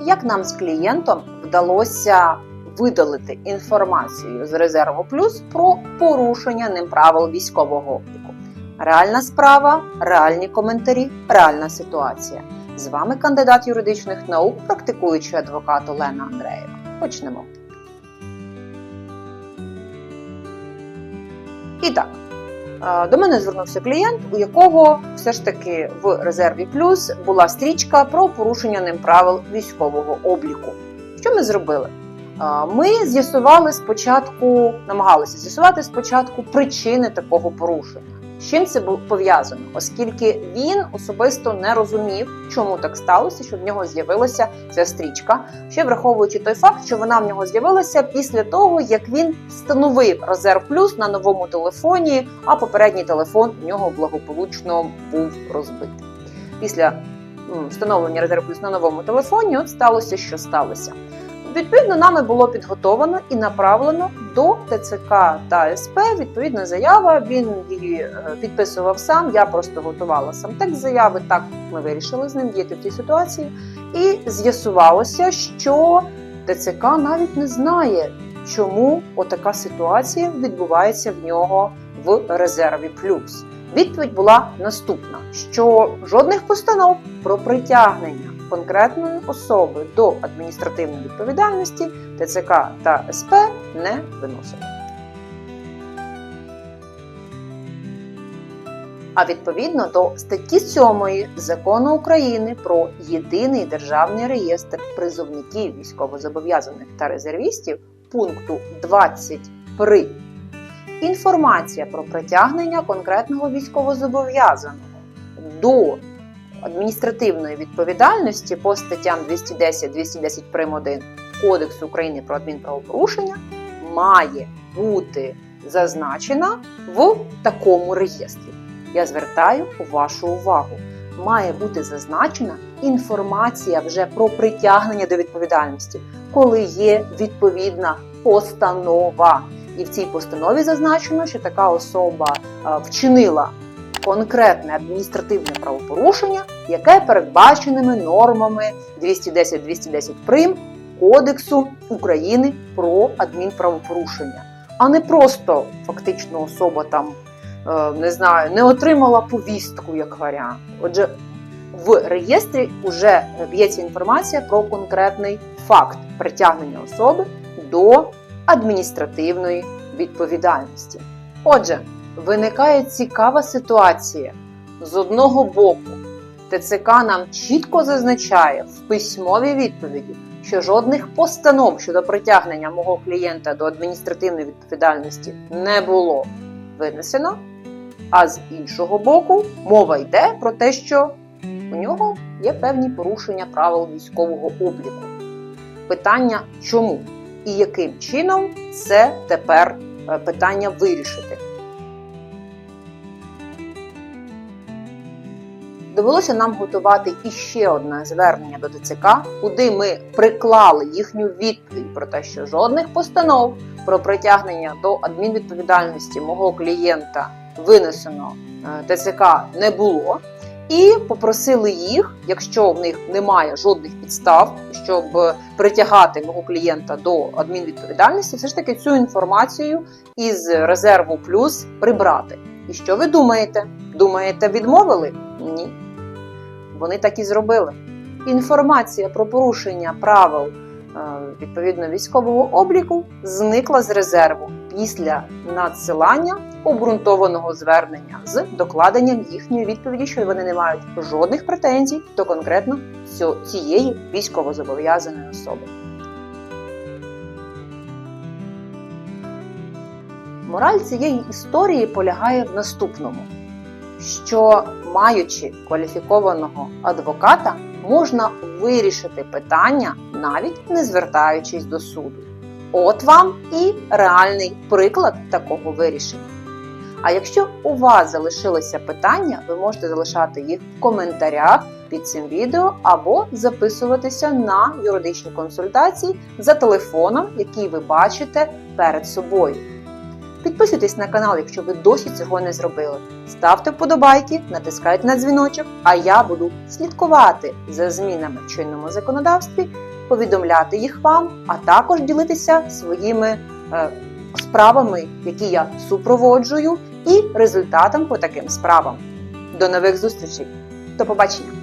як нам з клієнтом вдалося видалити інформацію з резерву плюс про порушення ним правил військового обліку. Реальна справа, реальні коментарі, реальна ситуація. З вами кандидат юридичних наук, практикуючий адвокат Олена Андреєва. Почнемо. І так, до мене звернувся клієнт, у якого все ж таки в резерві плюс була стрічка про порушення ним правил військового обліку. Що ми зробили? Ми з'ясували спочатку, намагалися з'ясувати спочатку причини такого порушення. З чим це пов'язано, оскільки він особисто не розумів, чому так сталося, що в нього з'явилася ця стрічка, ще враховуючи той факт, що вона в нього з'явилася після того, як він встановив резерв плюс на новому телефоні, а попередній телефон у нього благополучно був розбитий. Після встановлення резерв плюс на новому телефоні, от сталося, що сталося. Відповідно, нами було підготовлено і направлено до ТЦК та СП. Відповідна заява. Він її е, підписував сам. Я просто готувала сам текст заяви. Так ми вирішили з ним діяти в цій ситуації. І з'ясувалося, що ТЦК навіть не знає, чому отака ситуація відбувається в нього в резерві плюс. Відповідь була наступна: що жодних постанов про притягнення конкретної особи до адміністративної відповідальності ТЦК та СП не виносили. А відповідно до статті 7 закону України про єдиний державний реєстр призовників військовозобов'язаних та резервістів пункту 20 при інформація про притягнення конкретного військовозобов'язаного до адміністративної відповідальності по статтям 210 210 прим. 1 Кодексу України про адмінправопорушення має бути зазначена в такому реєстрі. Я звертаю вашу увагу. Має бути зазначена інформація вже про притягнення до відповідальності, коли є відповідна постанова. І в цій постанові зазначено, що така особа е, вчинила конкретне адміністративне правопорушення, яке передбаченими нормами 210-210 прим Кодексу України про адмінправопорушення, а не просто фактично особа там е, не знаю, не отримала повістку як варіант. Отже, в реєстрі вже б'ється інформація про конкретний факт притягнення особи до адміністративної відповідальності. Отже, виникає цікава ситуація. З одного боку, ТЦК нам чітко зазначає в письмовій відповіді, що жодних постанов щодо притягнення мого клієнта до адміністративної відповідальності не було винесено. А з іншого боку, мова йде про те, що у нього є певні порушення правил військового обліку. Питання чому і яким чином це тепер е, питання вирішити. Довелося нам готувати іще одне звернення до ТЦК, куди ми приклали їхню відповідь про те, що жодних постанов про притягнення до адмінвідповідальності мого клієнта винесено е, ТЦК не було. І попросили їх, якщо в них немає жодних підстав, щоб притягати мого клієнта до адмінвідповідальності, все ж таки цю інформацію із резерву плюс прибрати. І що ви думаєте? Думаєте, відмовили? Ні. Вони так і зробили. Інформація про порушення правил е, відповідно військового обліку зникла з резерву після надсилання обґрунтованого звернення з докладенням їхньої відповіді, що вони не мають жодних претензій до конкретно цієї військовозобов'язаної особи. Мораль цієї історії полягає в наступному: що, маючи кваліфікованого адвоката, можна вирішити питання, навіть не звертаючись до суду. От вам і реальний приклад такого вирішення. А якщо у вас залишилися питання, ви можете залишати їх в коментарях під цим відео або записуватися на юридичні консультації за телефоном, який ви бачите перед собою. Підписуйтесь на канал, якщо ви досі цього не зробили. Ставте вподобайки, натискайте на дзвіночок, а я буду слідкувати за змінами в чинному законодавстві, повідомляти їх вам, а також ділитися своїми е, справами, які я супроводжую, і результатом по таким справам. До нових зустрічей! До побачення!